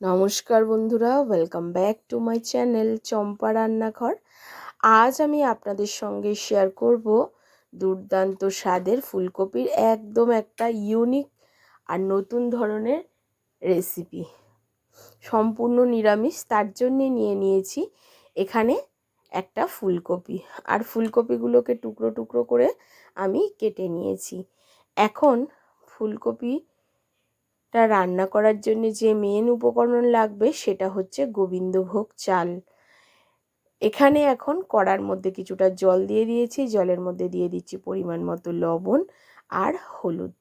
নমস্কার বন্ধুরা welcome back to my channel Champa রান্নাঘর। আজ আমি আপনাদের সঙ্গে শেয়ার করব দুর্দান্ত স্বাদের ফুলকপির একদম একটা ইউনিক আর নতুন ধরনের রেসিপি সম্পূর্ণ নিরামিষ, তার জন্যে নিয়ে নিয়েছি এখানে একটা ফুলকপি। আর ফুলকপিগুলোকে টুকরো টুকরো করে আমি কেটে নিয়েছি। এখন ফুলকপি টা রান্না করার জন্য যে মেন উপকরণ লাগবে সেটা হচ্ছে গোবিন্দভোগ চাল। এখানে এখন কড়ার মধ্যে কিছুটা জল দিয়ে দিয়েছি, জলের মধ্যে দিয়ে দিচ্ছি পরিমাণ মতো লবণ আর হলুদ।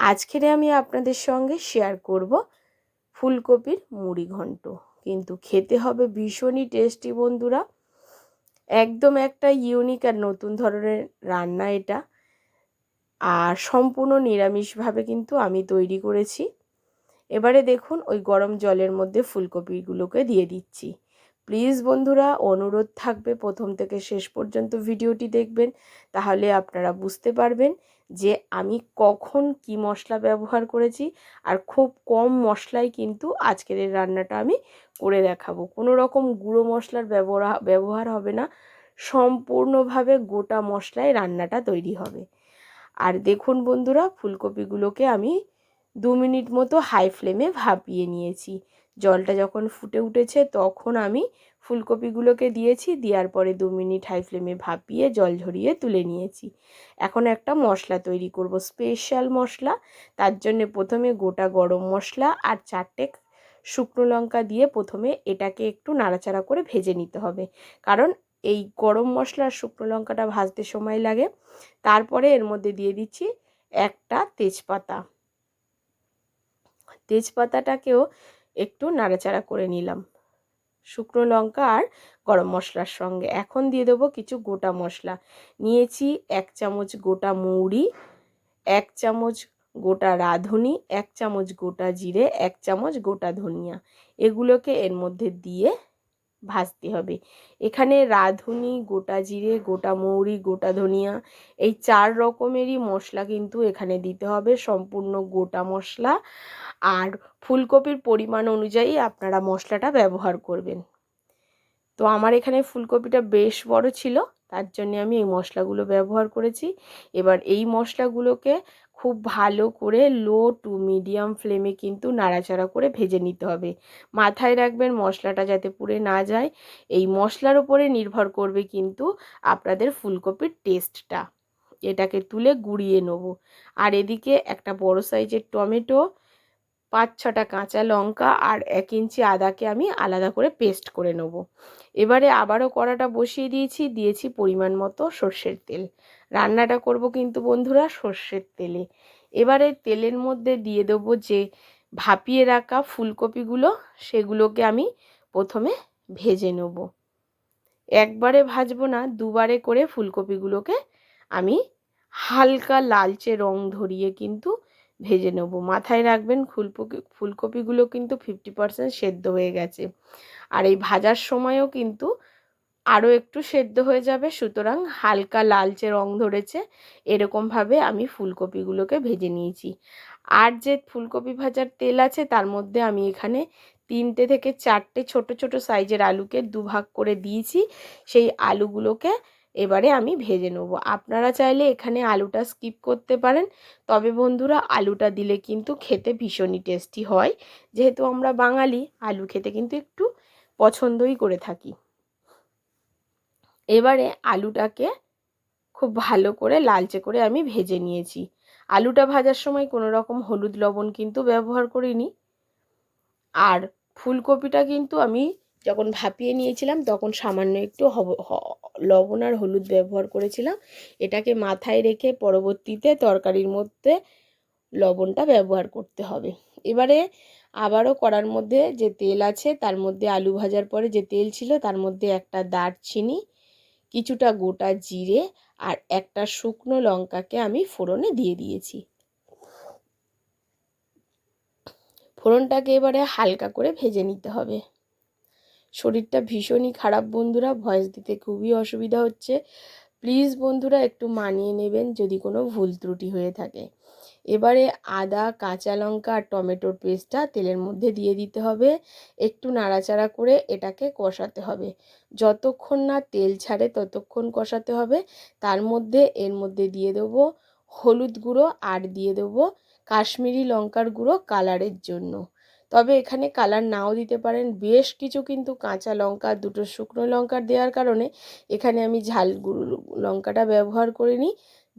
আজকের আমি আপনাদের সঙ্গে শেয়ার করব ফুলকপির মুড়ি ঘন্ট। কিন্তু খেতে হবে ভীষণই টেস্টি বন্ধুরা। একদম একটা ইউনিক আর নতুন ধরনের রান্না এটা। আর সম্পূর্ণ নিরামিষভাবে কিন্তু আমি তৈরি করেছি। এবারে দেখুন ওই গরম জলের মধ্যে ফুলকপিগুলোকে দিয়ে দিচ্ছি। প্লিজ বন্ধুরা, অনুরোধ থাকবে প্রথম থেকে শেষ পর্যন্ত ভিডিওটি দেখবেন, তাহলে আপনারা বুঝতে পারবেন যে আমি কখন কি মশলা ব্যবহার করেছি আর খুব কম মশলায় কিন্তু আজকের এই রান্নাটা আমি করে দেখাবো। কোনো রকম গুঁড়ো মশলার ব্যবহার ব্যবহার হবে না, সম্পূর্ণভাবে গোটা মশলায় রান্নাটা তৈরি হবে। আর দেখুন বন্ধুরা, ফুলকপিগুলোকে আমি দু মিনিট মতো হাই ফ্লেমে ভাপিয়ে নিয়েছি। জলটা যখন ফুটে উঠেছে তখন আমি ফুলকপিগুলোকে দিয়েছি, দেওয়ার পরে দু মিনিট হাই ফ্লেমে ভাপিয়ে জল ঝরিয়ে তুলে নিয়েছি। এখন একটা মশলা তৈরি করব স্পেশাল মশলা। তার জন্য প্রথমে গোটা গরম মশলা আর চারটে শুকনো লঙ্কা দিয়ে প্রথমে এটাকে একটু নাড়াচাড়া করে ভেজে নিতে হবে। কারণ এই গরম মশলা আর শুকনো লঙ্কাটা ভাজতে সময় লাগে। তারপরে এর মধ্যে দিয়ে দিচ্ছি একটা তেজপাতা। তেজপাতাটাকেও একটু নাড়াচাড়া করে নিলাম। শুকনো লঙ্কা আর গরম মশলার সঙ্গে। এখন দিয়ে দেবো কিছু গোটা মশলা। নিয়েছি এক চামচ গোটা মৌরি, এক চামচ গোটা রাঁধুনি, এক চামচ গোটা জিরে, এক চামচ গোটা ধনিয়া। এগুলোকে এর মধ্যে দিয়ে ভাজতে হবে। এখানে রাঁধুনি, গোটা জিরে, গোটা মৌরি, গোটা ধনিয়া, এই চার রকমেরই মশলা কিন্তু এখানে দিতে হবে। সম্পূর্ণ গোটা মশলা আর ফুলকপির পরিমাণ অনুযায়ী আপনারা মশলাটা ব্যবহার করবেন। তো আমার এখানে ফুলকপিটা বেশ বড় ছিল। তার জন্য আমি এই মশলাগুলো ব্যবহার করেছি। এবার এই মশলাগুলোকে খুব ভালো করে লো টু মিডিয়াম ফ্লেমে কিন্তু নাড়াচাড়া করে ভেজে নিতে হবে। মাথায় রাখবেন মশলাটা যাতে পুড়ে না যায়। এই মশলার উপরে নির্ভর করবে কিন্তু আপনাদের ফুলকপির টেস্টটা এটাকে তুলে গুঁড়িয়ে নেব। আর এদিকে একটা বড় সাইজের টমেটো পাঁচ ছটা কাঁচা লঙ্কা আর এক ইঞ্চি আদাকে আমি আলাদা করে পেস্ট করে নেব। এবারে আবারও কড়াটা বসিয়ে দিয়েছি দিয়েছি পরিমাণ মতো সর্ষের তেল। রান্নাটা করব কিন্তু বন্ধুরা সর্ষের তেলে। এবারে তেলের মধ্যে দিয়ে দেবো যে ভাপিয়ে রাখা ফুলকপিগুলো, সেগুলোকে আমি প্রথমে ভেজে নেব। একবারে ভাজবো না, দুবারে করে ফুলকপিগুলোকে আমি হালকা লালচে রং ধরিয়ে কিন্তু ভেজে নেব। মাথায় রাখবেন ফুলকপি ফুলকপিগুলো কিন্তু ফিফটি পারসেন্ট সেদ্ধ হয়ে গেছে। আর এই ভাজার সময়ও কিন্তু আরও একটু সেদ্ধ হয়ে যাবে, সুতরাং হালকা লালচে রং ধরেছে, এরকমভাবে আমি ফুলকপিগুলোকে ভেজে নিয়েছি। আর যে ফুলকপি ভাজার তেল আছে, তার মধ্যে আমি এখানে তিনটে থেকে চারটে ছোট ছোট সাইজের আলুকে দুভাগ করে দিয়েছি। সেই আলুগুলোকে এবারে আমি ভেজে নেব। আপনারা চাইলে এখানে আলুটা স্কিপ করতে পারেন। তবে বন্ধুরা, আলুটা দিলে কিন্তু খেতে ভীষণই টেস্টি হয়। যেহেতু আমরা বাঙালি, আলু খেতে কিন্তু একটু পছন্দই করে থাকি। এবারে আলুটাকে খুব ভালো করে লালচে করে আমি ভেজে নিয়েছি। আলুটা ভাজার সময় কোনো রকম হলুদ লবণ কিন্তু ব্যবহার করিনি। আর ফুলকপিটা কিন্তু আমি যখন ভাপিয়ে নিয়েছিলাম, তখন সামান্য একটু লবণ আর হলুদ ব্যবহার করেছিলাম। এটাকে মাথায় রেখে পরবর্তীতে তরকারির মধ্যে লবণটা ব্যবহার করতে হবে। এবারে আবারও কড়ার মধ্যে যে তেল আছে, তার মধ্যে আলু ভাজার পরে যে তেল ছিল, তার মধ্যে একটা দারচিনি, কিছুটা গোটা জিরে আর একটা শুকনো লঙ্কাকে আমি ফোড়নে দিয়ে দিয়েছি। ফোড়নটাকে এবারে হালকা করে ভেজে নিতে হবে। শরীরটা ভীষণই খারাপ বন্ধুরা, ভয়েস দিতে খুবই অসুবিধা হচ্ছে। প্লিজ বন্ধুরা একটু মানিয়ে নেবেন যদি কোনো ভুল ত্রুটি হয়ে থাকে। এবারে আদা, কাঁচা লঙ্কা আর টমেটোর পেস্টটা তেলের মধ্যে দিয়ে দিতে হবে। একটু নাড়াচাড়া করে এটাকে কষাতে হবে। যতক্ষণ না তেল ছাড়ে ততক্ষণ কষাতে হবে। তার মধ্যে, এর মধ্যে দিয়ে দেবো হলুদ গুঁড়ো আর দিয়ে দেবো কাশ্মীরি লঙ্কার গুঁড়ো কালারের জন্য। তবে এখানে কালার নাও দিতে পারেন। বেশ কিছু কিন্তু কাঁচা লঙ্কা, দুটো শুকনো লঙ্কার দেওয়ার কারণে এখানে আমি ঝাল লঙ্কাটা ব্যবহার করিনি।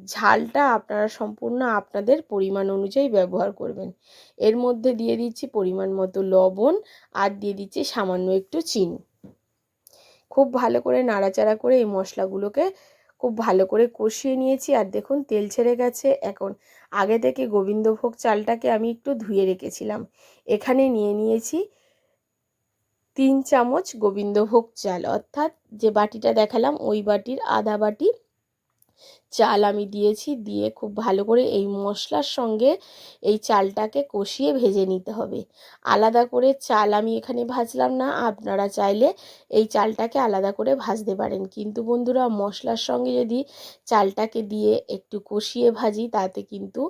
ঝালটা আপনারা সম্পূর্ণ আপনাদের পরিমাণ অনুযায়ী ব্যবহার করবেন। এর মধ্যে দিয়ে দিচ্ছি পরিমাণ মতো লবণ আর দিয়ে দিচ্ছি সামান্য একটু চিনি। খুব ভালো করে নাড়াচাড়া করে এই মশলাগুলোকে খুব ভালো করে কষিয়ে নিয়েছি আর দেখুন তেল ছেড়ে গেছে। এখন আগে থেকে গোবিন্দভোগ চালটাকে আমি একটু ধুয়ে রেখেছিলাম। এখানে নিয়ে নিয়েছি তিন চামচ গোবিন্দভোগ চাল। অর্থাৎ যে বাটিটা দেখালাম ওই বাটির আধা বাটি চাল আমি দিয়েছি, দিয়ে খুব ভালো করে এই মশলার সঙ্গে এই চালটাকে কষিয়ে ভেজে নিতে হবে। আলাদা করে চাল আমি এখানে ভাজলাম না, আপনারা চাইলে এই চালটাকে আলাদা করে ভাজতে পারেন। কিন্তু বন্ধুরা, মশলার সঙ্গে যদি চালটাকে দিয়ে একটু কষিয়ে ভাজি, তাতে কিন্তু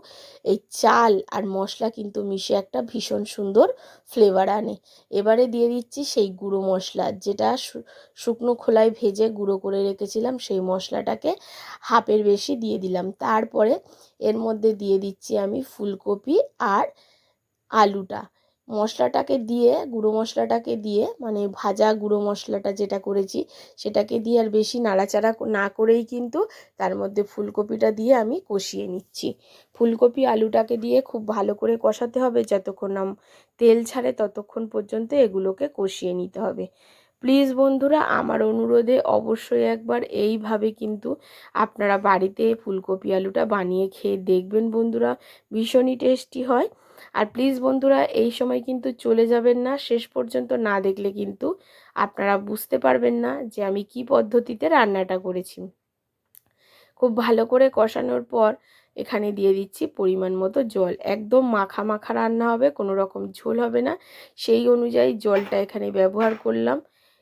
এই চাল আর মশলা কিন্তু মিশে একটা ভীষণ সুন্দর ফ্লেভার আনে। এবারে দিয়ে দিচ্ছি সেই গুঁড়ো মশলা, যেটা শুকনো খোলায় ভেজে গুঁড়ো করে রেখেছিলাম, সেই মশলাটাকে হাফের বেশি দিয়ে দিলাম। তারপরে এর মধ্যে দিয়ে দিচ্ছি আমি ফুলকপি আর আলুটা। মশলাটাকে দিয়ে, গুঁড়ো মশলাটাকে দিয়ে মানে ভাজা গুঁড়ো মশলাটা যেটা করেছি সেটাকে দিয়ে আর বেশি নাড়াচাড়া না করেই কিন্তু তার মধ্যে ফুলকপিটা দিয়ে আমি কষিয়ে নিচ্ছি। ফুলকপি আলুটাকে দিয়ে খুব ভালো করে কষাতে হবে। যতক্ষণ না তেল ছাড়ে ততক্ষণ পর্যন্ত এগুলোকে কষিয়ে নিতে হবে। প্লিজ বন্ধুরা, আমার অনুরোধে অবশ্যই একবার এইভাবে কিন্তু আপনারা বাড়িতে ফুলকপি আলুটা বানিয়ে খেয়ে দেখবেন বন্ধুরা, ভীষণই টেস্টি হয়। আর প্লিজ বন্ধুরা, এই সময় কিন্তু চলে যাবেন না, শেষ পর্যন্ত না দেখলে কিন্তু আপনারা বুঝতে পারবেন না যে আমি কি পদ্ধতিতে রান্নাটা করেছি। খুব ভালো করে কষানোর পর এখানে দিয়ে দিচ্ছি পরিমাণ মতো জল। একদম মাখা মাখা রান্না হবে, কোনো রকম ঝোল হবে না। সেই অনুযায়ী জলটা এখানে ব্যবহার করলাম।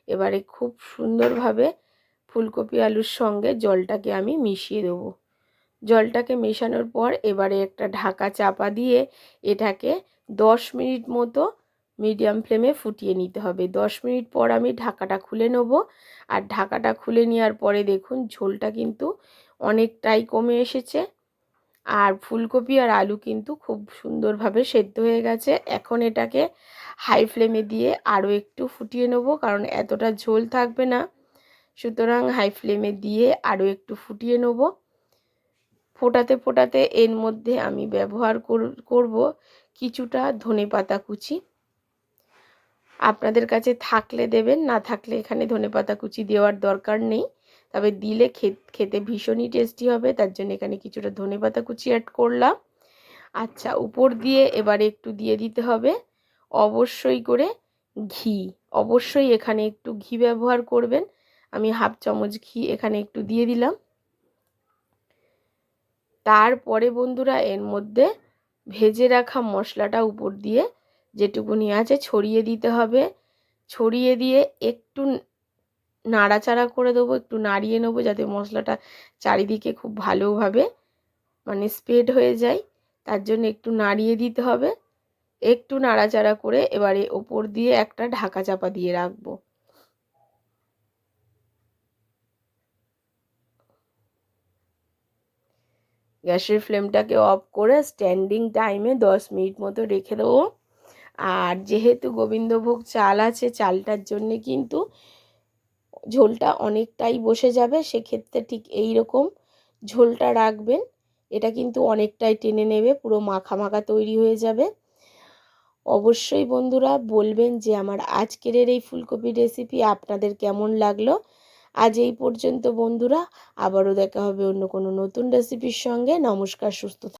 এবারে খুব সুন্দরভাবে ফুলকপি আলুর সঙ্গে জলটাকে আমি মিশিয়ে দেবো। জলটাকে মেশানোর পর এবারে একটা ঢাকা চাপা দিয়ে এটাকে দশ মিনিট মতো মিডিয়াম ফ্লেমে ফুটিয়ে নিতে হবে। দশ মিনিট পর আমি ঢাকাটা খুলে নেব। আর ঢাকাটা খুলে নেওয়ার পরে দেখুন ঝোলটা কিন্তু অনেকটাই কমে এসেছে। আর ফুলকপি আর আলু কিন্তু খুব সুন্দরভাবে সেদ্ধ হয়ে গেছে। এখন এটাকে হাই ফ্লেমে দিয়ে আরও একটু ফুটিয়ে নেব, কারণ এতটা ঝোল থাকবে না। সুতরাং হাই ফ্লেমে দিয়ে আরও একটু ফুটিয়ে নেব। ফোটাতে ফোটাতে এর মধ্যে আমি ব্যবহার করব কিছুটা ধনে পাতা কুচি। আপনাদের কাছে থাকলে দেবেন, না থাকলে এখানে ধনে পাতা কুচি দেওয়ার দরকার নেই। তবে দিলে খেতে ভীষণই টেস্টি হবে, তার জন্য এখানে কিছুটা ধনে পাতা কুচি অ্যাড করলাম। আচ্ছা উপর দিয়ে এবারে একটু দিয়ে দিতে হবে। অবশ্যই করে ঘি। অবশ্যই এখানে একটু ঘি ব্যবহার করবেন। আমি হাফ চামচ ঘি এখানে একটু দিয়ে দিলাম। তারপরে বন্ধুরা এর মধ্যে ভেজে রাখা মশলাটা উপর দিয়ে যেটুকুনি আছে ছড়িয়ে দিতে হবে। ছড়িয়ে দিয়ে একটু নাড়াচাড়া করে দেবো, একটু নাড়িয়ে নেব যাতে মশলাটা চারিদিকে খুব ভালোভাবে মানে স্প্রেড হয়ে যায়। তার জন্য একটু নাড়িয়ে দিতে হবে। একটু নাড়াচাড়া করে এবারে ওপর দিয়ে একটা ঢাকা চাপা দিয়ে রাখব। গ্যাসের ফ্লেমটাকে অফ করে স্ট্যান্ডিং টাইমে দশ মিনিট মতো রেখে দেবো। আর যেহেতু গোবিন্দভোগ চাল আছে, চালটার জন্যে কিন্তু ঝোলটা অনেকটাই বসে যাবে, সেক্ষেত্রে ঠিক এই রকম ঝোলটা রাখবেন। এটা কিন্তু অনেকটাই টেনে নেবে, পুরো মাখা মাখা তৈরি হয়ে যাবে। অবশ্যই বন্ধুরা বলবেন যে আমার আজকের এই ফুলকপি রেসিপি আপনাদের কেমন লাগল। আজ এই পর্যন্ত বন্ধুরা, আবারও দেখা হবে অন্য কোনো নতুন রেসিপির সঙ্গে। নমস্কার, সুস্থ